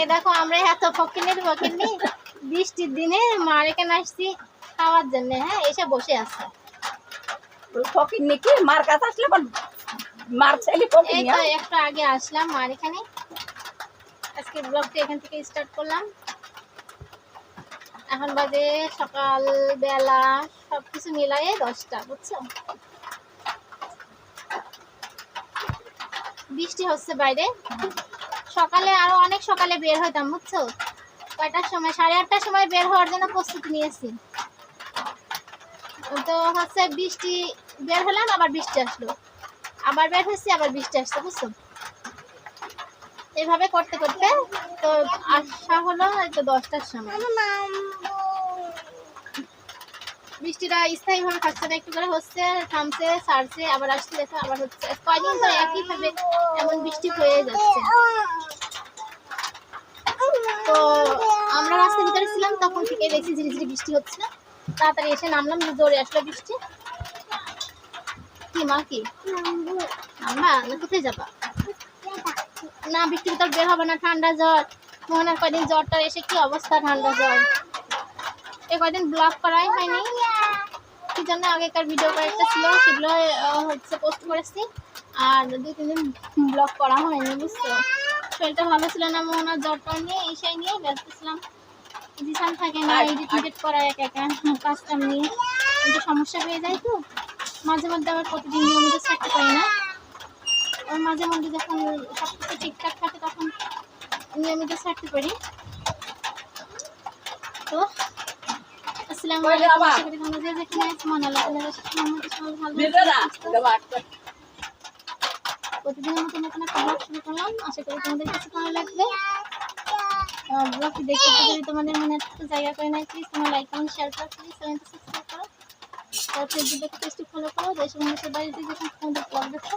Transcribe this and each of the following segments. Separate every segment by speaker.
Speaker 1: এ দেখো আমরা এত ফকিনের ফকিনি বৃষ্টির দিনে মার এখানে আসছি খাওয়ার জন্য হ্যাঁ? এসে বসে আছে।
Speaker 2: ফকির নাকি মার কাছে আসলে মার ছেলে
Speaker 1: এই তো একটু আগে আসলাম মার এখানে। আজকে ব্লগটা এখান থেকে স্টার্ট করলাম। এখন বাজে সকাল বেলা সবকিছু মিলায়ে দশটা বুঝছ? বৃষ্টি হচ্ছে বাইরে। সকালে আরও অনেক সকালে বের হইতাম, বুঝছ? কয়টার সময়? সাড়ে আটটার সময় বের হওয়ার জন্য প্রস্তুতি নিয়েছি। তো হচ্ছে বৃষ্টি বের হলাম, আবার বৃষ্টি আসলো। আবার বের হয়েছি, আবার বৃষ্টি আসছে, বুঝছ? এভাবে করতে করতে তো আসা হলো তো দশটার সময়। বৃষ্টিটা স্থায়ীভাবে থাকছে না, একটু করে হচ্ছে, থামছে ছাড়ছে আবার আসছে আবার হচ্ছে। কয়দিন তো একইভাবে এমন বৃষ্টি হয়ে যাচ্ছে। তো আমরা রাস্তার ভিতরে ছিলাম, তখন থেকে দেখছি ঝিরি ঝিরি বৃষ্টি হচ্ছে না। তাড়াতাড়ি এসে নামলাম জোরে আসলো বৃষ্টি। কি মা, কি? আমরা না কোথায় যাবা? না, বৃষ্টির ভিতর বের হবে না, ঠান্ডা জ্বর। মোহনার কয়দিন জ্বরটা এসে কি অবস্থা, ঠান্ডা জ্বর। এ কয়দিন ব্লক করাই হয়নি। কি জন্য আগেকার ভিডিও কয়েকটা ছিল সেগুলো হচ্ছে পোস্ট করেছি। আর দুই তিন দিন ব্লগ করা হয়নি বুঝছ? শরীরটা ভালো ছিল না মোহনার জ্বরটা নিয়ে এই সেই নিয়ে ব্যস্ত ছিলাম। দিশান থাকে না এডিট এডিট করা একা একা কাজ কাম নিয়ে। কিন্তু সমস্যা হয়ে যায় তো। মাঝে মধ্যে আবার প্রতিদিন নিয়মিত থাকতে পারি না। ওর মাঝে মধ্যে যখন সব কিছু ঠিকঠাক থাকে তখন নিয়মিত ছাড়তে পারি তো আসসালামু আলাইকুম? আশা করি তোমরা যে যেখানে মনে আল্লাহ ভালো। প্রতিদিনের মতো নতুন একটা ব্লগ শুরু করলাম। আশা করি তোমাদের কাছে ভালো লাগবে। ব্লগটি দেখতে যদি তোমাদের মনে একটু জায়গা করে নাই প্লিজ তোমার লাইক কমেন্ট শেয়ার করো প্লিজ চ্যানেলটা সাবস্ক্রাইব করো। আর ফেসবুকে পেজটি ফলো করো। দেশ দেশের বাড়িতে যখন তোমাদের ব্লগ দেখো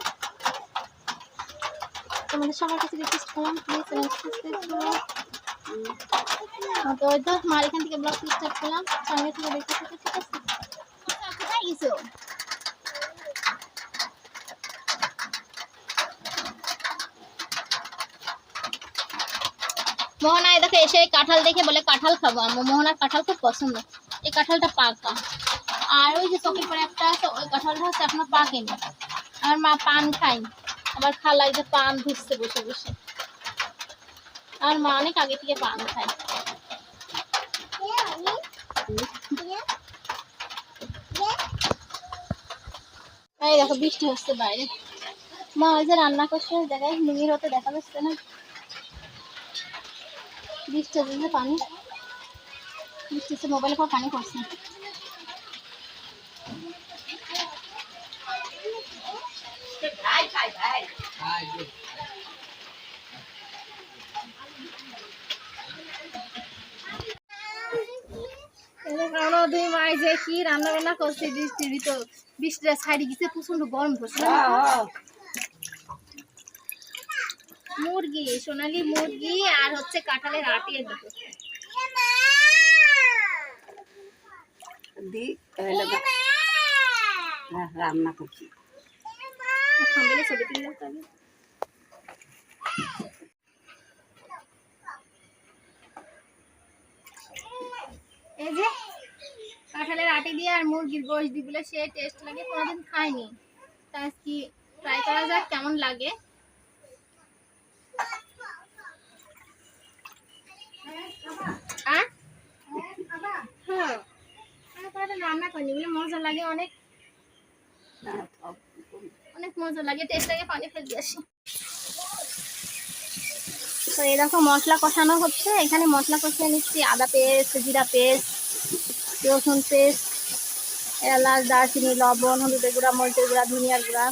Speaker 1: তোমাদের সবার কাছে রিকোয়েস্ট করলাম প্লিজ চ্যানেলটা সাবস্ক্রাইব করো। তো ওই তো মার এখান থেকে ব্লগ স্টার্ট করলাম। সঙ্গে থেকে দেখতে থাকো, ঠিক আছে? গেছো? মোহনা দেখো, এসে এই কাঁঠাল দেখে বলে কাঁঠাল খাব আমার। মোহনার কাঁঠাল খুব পছন্দ। এই কাঁঠালটা পাকা। আর ওই যে চোখের পরে একটা আছে, ওই কাঁঠালটা হচ্ছে এখনও পাকেনি। আমার মা পান খায় আবার খালা যে পান ধুচ্ছে বসে বসে। আমার মা অনেক আগে থেকে পান খায়। এই দেখো বৃষ্টি হচ্ছে বাইরে। মা ওই যে রান্না করছে দেখায় মিমির হতে দেখা যাচ্ছে না। বৃষ্টি হচ্ছে পানি। বৃষ্টি হচ্ছে মোবাইলে পর পানি পড়ছে।
Speaker 2: ভাই। ভাই ভাই।
Speaker 1: আমরা দুই মাই যে কি রান্না বান্না করছে বৃষ্টির ভিতর বৃষ্টিটা ছাড়ি গেছে প্রচণ্ড গরম করছে মুরগি সোনালি মুরগি আর হচ্ছে কাঁঠালের আটি দেখো
Speaker 2: দি তাহলে বা- হ্যাঁ, রান্না করছি।
Speaker 1: ছবি তুললাম এই যে কাঁঠালের আটি দিয়ে আর মুরগির গোশ দিয়ে বলে সে টেস্ট লাগে কোনোদিন খাইনি তা কি ট্রাই করা যাক কেমন লাগে। আহ? হ্যাঁ। রান্না করিনি বলে মজা লাগে অনেক
Speaker 2: হ্যাঁ,
Speaker 1: অনেক মজা লাগে টেস্ট লাগে পানি দিয়ে আসি। তো এরকম মশলা কষানো হচ্ছে এখানে মশলা কষিয়ে নিচ্ছি আদা পেস্ট জিরা পেস্ট রসুন পেস্ট, এলাচ, দারচিনি, লবণ, হলুদের গুঁড়া, মরিচের গুঁড়া, ধনিয়ার গুঁড়া।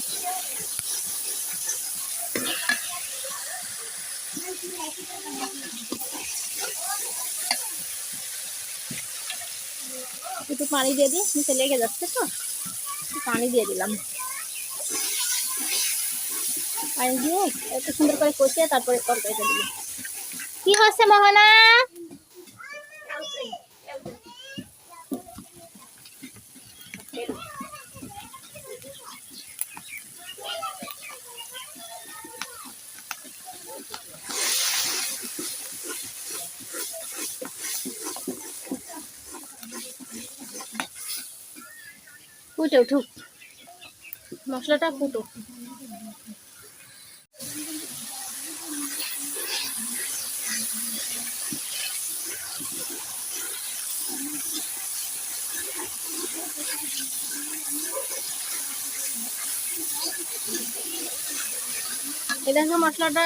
Speaker 1: একটু পানি দিয়ে দিই, নিচে লেগে যাচ্ছে তো। পানি দিয়ে দিলাম। পানি দিয়ে একটু সুন্দর করে কষিয়ে তারপরে তরকারিটা দিলাম কি হচ্ছে মোহনা? ফুটে উঠুক। মশলাটা ফুটুক। এই মশলাটা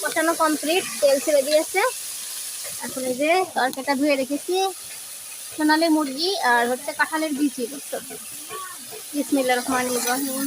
Speaker 1: কষানো কমপ্লিট তেল ছেড়ে দিয়েছে। এখন এই যে তরকারিটা ধুয়ে রেখেছি। সোনালি মুরগি আর হচ্ছে কাঁঠালের বিচি বিসমিল্লা রহমান ইব্রাহিম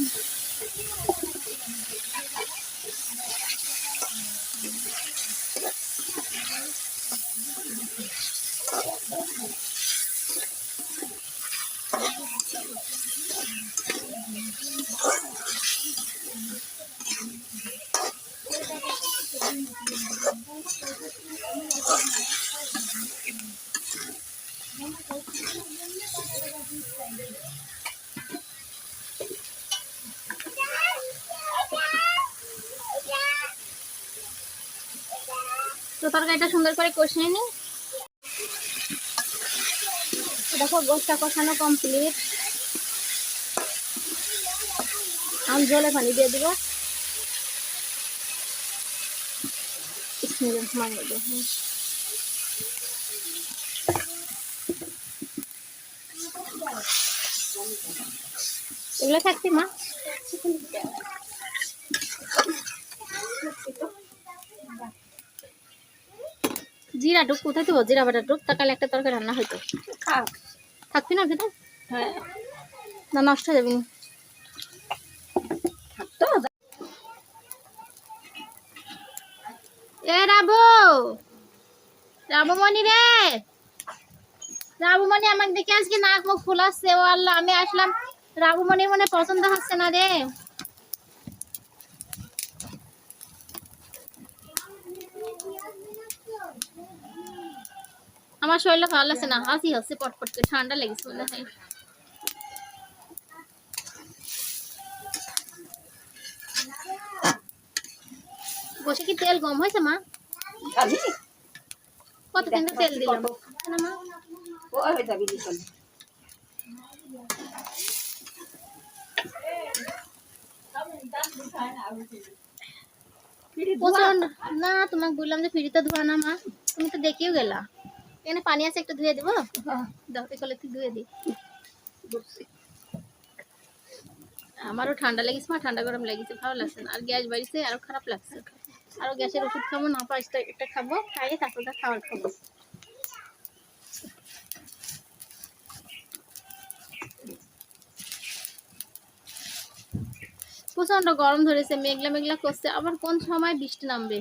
Speaker 1: তো তরকারিটা সুন্দর করে কষিয়ে নি। দেখো গোসটা কষানো কমপ্লিট আমি জলে পানি দিয়ে দিব। রহিম। এগুলো থাকছে মা। জিরা টুক কোথায় দেবো? জিরা বাটা টুক তাকালে একটা তরকারি রান্না হইতো। থাকবি না খেতে
Speaker 2: হ্যাঁ।
Speaker 1: না নষ্ট হয়ে যাবি না। এ রাবু! রাবুমণি রে! রাবুমণি আমাকে দেখে আজকে নাক মুখ ফুলাচ্ছে ও আল্লাহ আমি আসলাম। রাবুমণির মনে পছন্দ হচ্ছে না রে। আমার শরীরটা ভালো লাগছে না হাসি হচ্ছে পটপট করে ঠান্ডা লেগেছে মনে হয়। বসে কি তেল কম হয়েছে মা? কত কিন্তু তেল দিলাম? মা?
Speaker 2: ওই হয়ে যাবি
Speaker 1: প্রচণ্ড। না তোমাকে বললাম যে ফ্রিতে ধোয়া না মা। তুমি তো দেখিও গেলা। এখানে পানি আছে একটু ধুয়ে দেবো। দাও তুই ধুয়ে দি আমারও ঠান্ডা লেগেছে মা। ঠান্ডা গরম লেগেছে ভালো লাগছে না। আর গ্যাস বাড়িছে আরও খারাপ লাগছে। আরও গ্যাসের ওষুধ খাব না পাঁচটা একটা খাব খাইয়ে তারপর খাবার খাব। প্রচণ্ড গরম ধরেছে মেঘলা মেঘলা করছে আবার কোন সময় বৃষ্টি নামবে?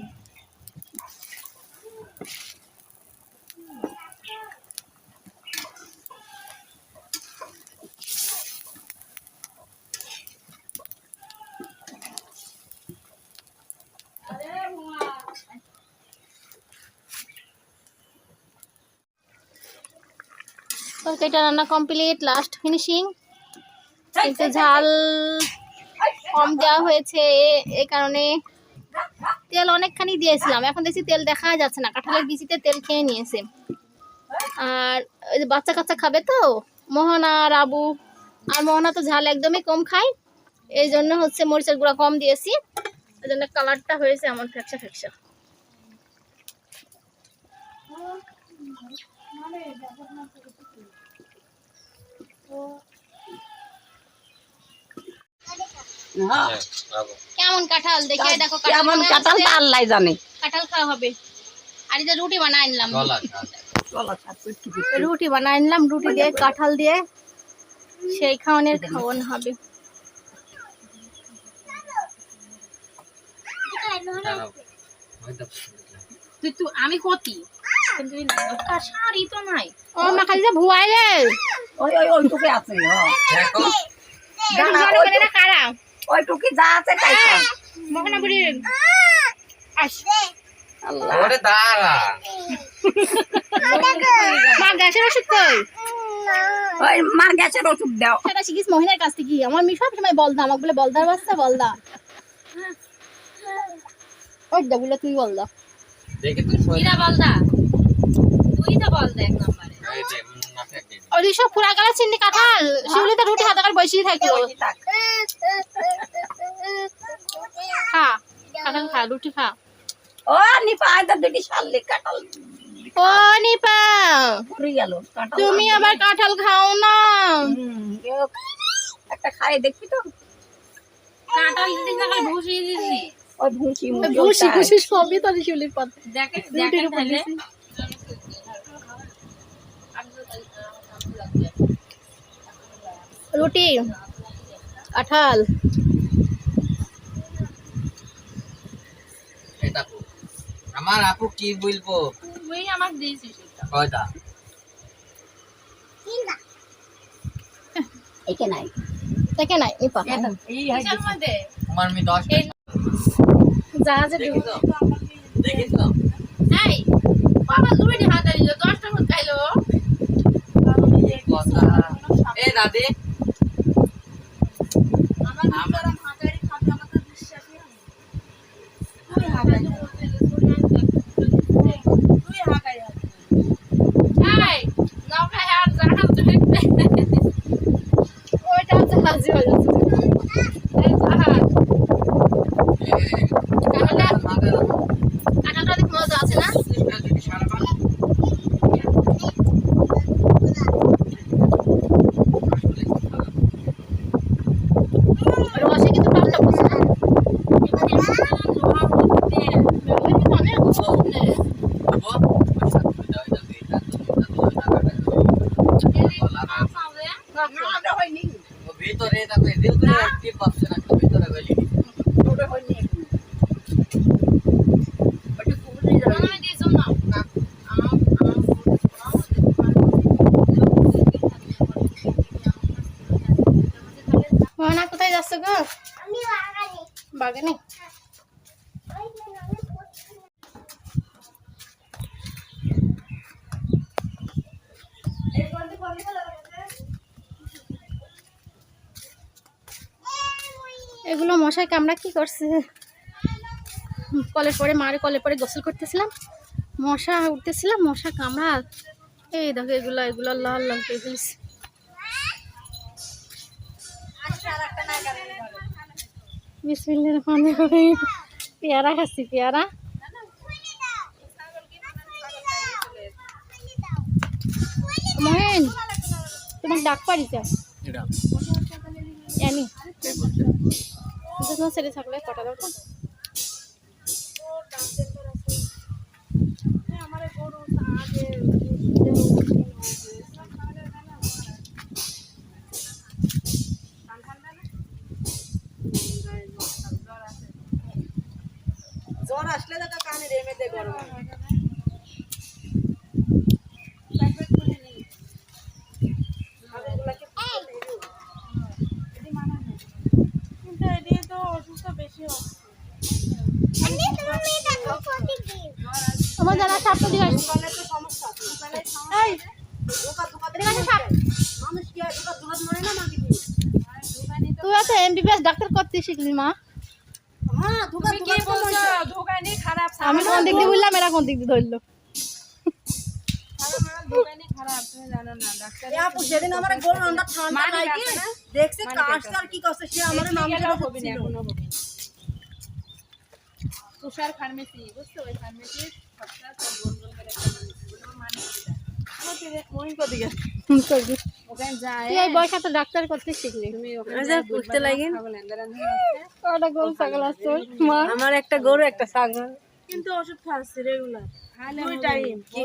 Speaker 1: তরকারিটা রান্না কমপ্লিট লাস্ট ফিনিশিং কিন্তু ঝাল কম দেওয়া হয়েছে, এ- কারণে তেল অনেকখানি দিয়েছিলাম। এখন দেখছি তেল দেখা যাচ্ছে না, কাঁঠালের বিচিতে তেল খেয়ে নিয়েছে। আর ওই যে বাচ্চা কাচ্চা খাবে তো, মোহনা রাবু আর মোহনা তো ঝাল একদমই কম খায়। এই জন্য হচ্ছে মরিচের গুঁড়া কম দিয়েছি। এই জন্য কালারটা হয়েছে এমন ফ্যাকসা ফ্যাকসা
Speaker 2: হ্যাঁ
Speaker 1: কেমন কাঁঠাল? দেখে দেখো
Speaker 2: কেমন
Speaker 1: কেমন
Speaker 2: কাঁঠাল তা আল্লাহ জানে।
Speaker 1: কাঁঠাল খাওয়া হবে। আর এই যে রুটি বানাই নিলাম। রুটি বানাই নিলাম রুটি দিয়ে কাঁঠাল দিয়ে। সেই খাওয়ানোর খাওয়ান হবে।
Speaker 3: তুই তুই আমি কতি। কিন্তু শাড়ি তো নাই।
Speaker 1: ও মা খালি যে ভুয়াই রে
Speaker 2: ওই ওই ওইটুকু আছে হ্যাঁ
Speaker 1: কারা?
Speaker 2: ওইটুকু যা আছে তাই খা।
Speaker 1: মহনা বুড়ি। আস।
Speaker 2: আল্লাহ।
Speaker 4: ওরে দাঁড়া।
Speaker 1: মা গ্যাসের ওষুধ কই?
Speaker 2: ওই মার গ্যাসের ওষুধ দাও।
Speaker 1: সেটা শিখিস মহিলার কাছ থেকে। আমার মেয়ে সব সময় বলদা। আমাকে বলে বলদার বাচ্চা বলদা। ওই দা বলে তুই বলদা।
Speaker 4: দেখে তুই
Speaker 3: কিরা বলদা। তুই তো বলদা এক নম্বরে।
Speaker 4: এই দে, মুন্না ফেক দে।
Speaker 1: ওই সব পুরা গেলে চিনি কাঁঠাল। শিউলি তো রুটি হাতে করে বসেই থাকল
Speaker 2: ওই
Speaker 1: খা কাঁঠাল খা রুটি খা।
Speaker 2: ও নিপা দুটি শালি কাঁঠাল।
Speaker 1: ও নিপা
Speaker 2: পুরি গেল কাঁঠাল
Speaker 1: তুমি আবার কাঁঠাল খাও না।
Speaker 2: একটা খাই দেখবি তো।
Speaker 3: কাঁঠাল না দিছি
Speaker 2: ওই ভুসি মুসি
Speaker 1: খুশি সবই তো শিউলির পাতে।
Speaker 3: দেখে দেখে
Speaker 1: রুটি কাঁঠাল।
Speaker 4: আমার আপু কি বলব?
Speaker 3: তুই আমাকে দিয়েছিস এটা।
Speaker 4: কয়টা?
Speaker 2: একে নাই।
Speaker 1: দেখে নাই নিপা
Speaker 2: এই হাই
Speaker 3: মধ্যে?
Speaker 4: তোমার আমি দশ
Speaker 1: জাহাজে
Speaker 3: এই, বাবা খাইলো।
Speaker 4: এ দাদি।
Speaker 3: আমার নিজেরা হাঁকারি খাবে, আমার তো বিশ্বাসই না। তুই হাঁকারি হাঁকারি। তুই হাঁকারি হাঁকারি। এই, নৌকায় আর জাহাজ দেখতে।
Speaker 1: ওইটা জাহাজে যাচ্ছে
Speaker 3: এই জাহাজ।
Speaker 1: কাঁঠালটা কাঁঠালটা অনেক মজা আছে না রসে কিন্তু টানটা বসে না ওই কিন্তু অনেক সুন্দর।
Speaker 2: ওটা হয়নি
Speaker 4: ভিতরে দেখো এদিকে করে অ্যাক্টিভ পাচ্ছে না ভিতরে গেলি
Speaker 2: ওটা হয়নি এখনও। ওটা কুবুলি যাবে
Speaker 3: আমি দিয়েছ না। আমার- আমার-
Speaker 1: মোহনা কোথায় যাচ্ছ গো? বাগানে? এগুলো মশাই কামড়া কি করছে? কলের পরে মারে কলের পরে গোসল করতেছিলাম। মশা উঠতেছিলাম মশা কামড়া এই দেখো এগুলো এগুলো লাল লাল করে বিসমিল্লাহির রহমানির রহিম। পেয়ারা খাচ্ছি পেয়ারা। মহেন তোমার ডাক পারিতে জানি। তোমার ছেলে থাকলে কটা দাও তো
Speaker 2: জ্বর আসলে তো কানে রেমে দে গরম
Speaker 1: তোমার জানা সাপটা দিকে আসো। এই, এদিকে আসো সাপ।
Speaker 2: মানুষ কি দোকান দোকান মরে না মাগি
Speaker 1: তুই তো এমবিবিএস ডাক্তার করতে শিখলি মা
Speaker 2: হ্যাঁ দোকান দোকান বলছো
Speaker 3: দোকানি খারাপ
Speaker 1: আমি কোন দিক দিয়ে বললাম এরা কোন দিক দিয়ে ধরলো?
Speaker 3: দোকানি খারাপ তুমি জানো না? ডাক্তার। তুষার ফার্মেসি বুঝছ? ওই সবটা গোল গোল করে
Speaker 1: করতে শিখলি আছে মা।
Speaker 2: আমার একটা গরু একটা ছাগল।
Speaker 3: কিন্তু ওষুধ খাচ্ছি রেগুলার দুই
Speaker 1: time।
Speaker 3: কি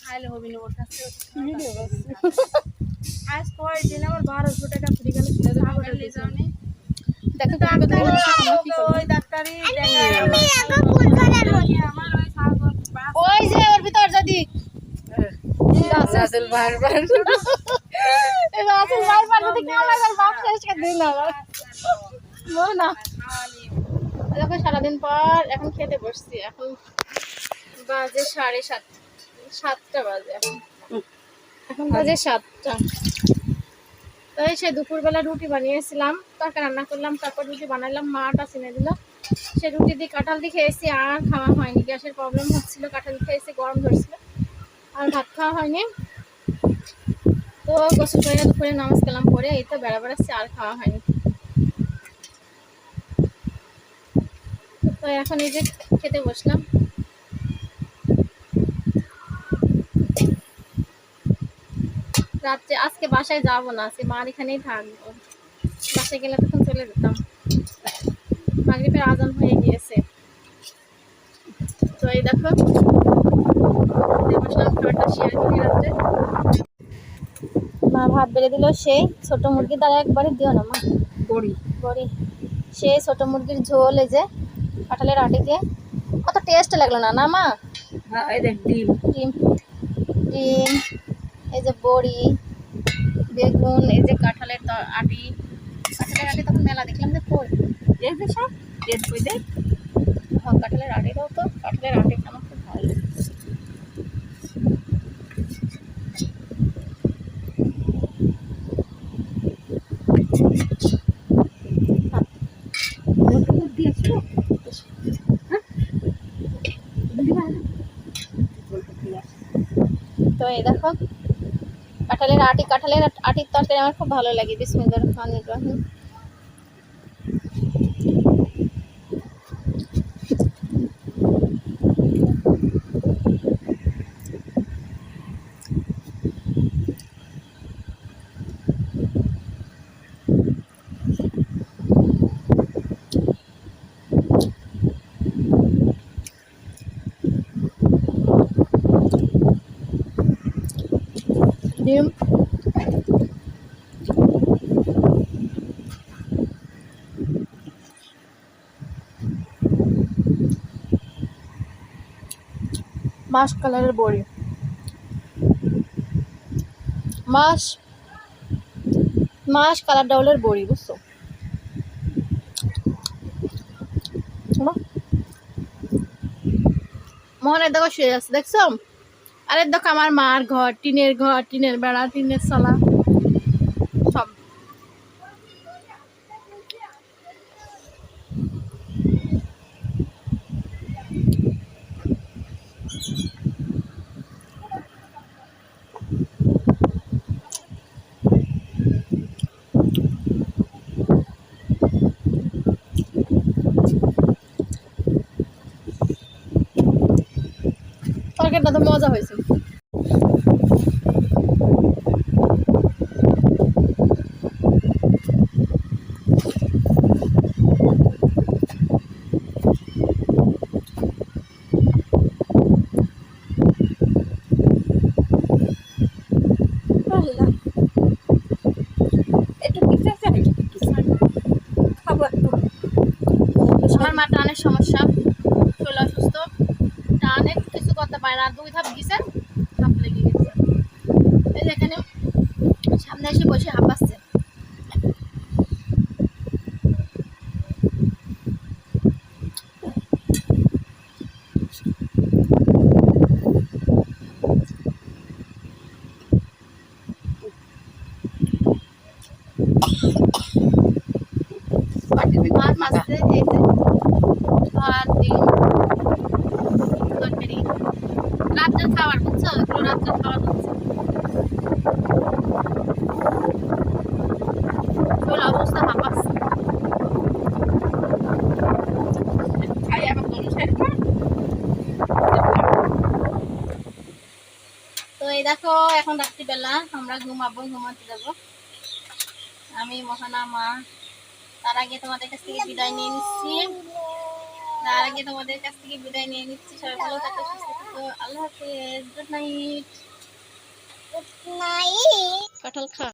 Speaker 3: খাইলে হবে না ওর কাছে আজ কয় দিন আমার বারোশো টাকা ফ্রি গেল
Speaker 1: দেখো তো আগে তো কি করব?
Speaker 3: ওই ডাক্তারই ওই
Speaker 1: যে ওর ভিতর যদি
Speaker 2: রাসেল বারবার।
Speaker 1: যদি কেমন বাপ না। দেখো সারাদিন পর এখন খেতে বসছি, এখন বাজে সাড়ে সাত, সাতটা বাজে এখন। এখন বাজে সাতটা। তো এই সে দুপুরবেলা রুটি বানিয়েছিলাম, তরকারি রান্না করলাম, তারপর রুটি বানালাম, মাটা চিনে দিল। সে রুটি দিয়ে কাঁঠাল দিয়ে খেয়েছি, আর খাওয়া হয়নি, গ্যাসের প্রবলেম হচ্ছিল, কাঁঠাল খেয়েছি, গরম ধরছিল, আর ভাত খাওয়া হয়নি। তো গোসল করে দুপুরে নামাজ কালাম পরে এই তো বেড়া বেড়াচ্ছে আর খাওয়া হয়নি। এখন এই যে খেতে বসলাম। রাত্রে আজকে বাসায় যাব না আজকে মার এখানেই থাকব। বাসায় গেলে তখন চলে যেতাম। মাগরিবের আজান হয়ে গিয়েছে। তো এই দেখো বসলাম খাবারটা শেয়ার করি রাত্রে। মা ভাত বেড়ে দিল সেই ছোট মুরগির দ্বারা একবারে দিও না মা।
Speaker 2: করি
Speaker 1: করি সেই ছোট মুরগির ঝোল এই যে কাঁঠালের আটি দিয়ে কত টেস্ট লাগল না না মা
Speaker 2: হ্যাঁ এই দেখ ডিম
Speaker 1: ডিম ডিম এই যে বড়ি বেগুন এই যে কাঁঠালের আটি কাঁঠালের আটি তখন মেলা দেখলাম যে কই
Speaker 2: এই যে সব তেল কই দে
Speaker 1: হ্যাঁ কাঁঠালের আটি দাও তো কাঁঠালের আটি আমার দেখো। কাঁঠালের আটি কাঁঠালের আটির তরকারি আমার খুব ভালো লাগে বিসমিল্লা রহমান রহিম ডিম মাস কালারের বড়ি। মাস মাস কালার ডাউলের বড়ি, বুঝছ। মোহনের দেখো শুয়ে আছে, দেখছ? আরে দেখো আমার মার ঘর, টিনের ঘর, টিনের বেড়া, টিনের চালা। তরকারিটা তো মজা হয়েছে। আমার মা টানের সমস্যা শরীর অসুস্থ টানে কিছু করতে পারে না দুই ধাপ গেছে হাঁপ লেগে গেছে এই যে এখানে সামনে এসে বসে হাঁপাচ্ছে আর মাঝে এই যে ভাত ডিম তরকারি রাত্রের খাবার বুঝছ এগুলো রাত্রের খাবার হচ্ছে। অবস্থা তো এই দেখো, এখন রাত্রিবেলা আমরা ঘুমাবো, ঘুমাতে যাব। আমি, মহানা, মা, তার আগে তোমাদের কাছ থেকে বিদায় নিয়ে নিচ্ছি। তার আগে তোমাদের কাছ থেকে বিদায় নিয়ে নিচ্ছি। সবাই ভালো থাকো, সুস্থ আল্লাহ হাফেজ গুড নাইট কাঁঠাল খা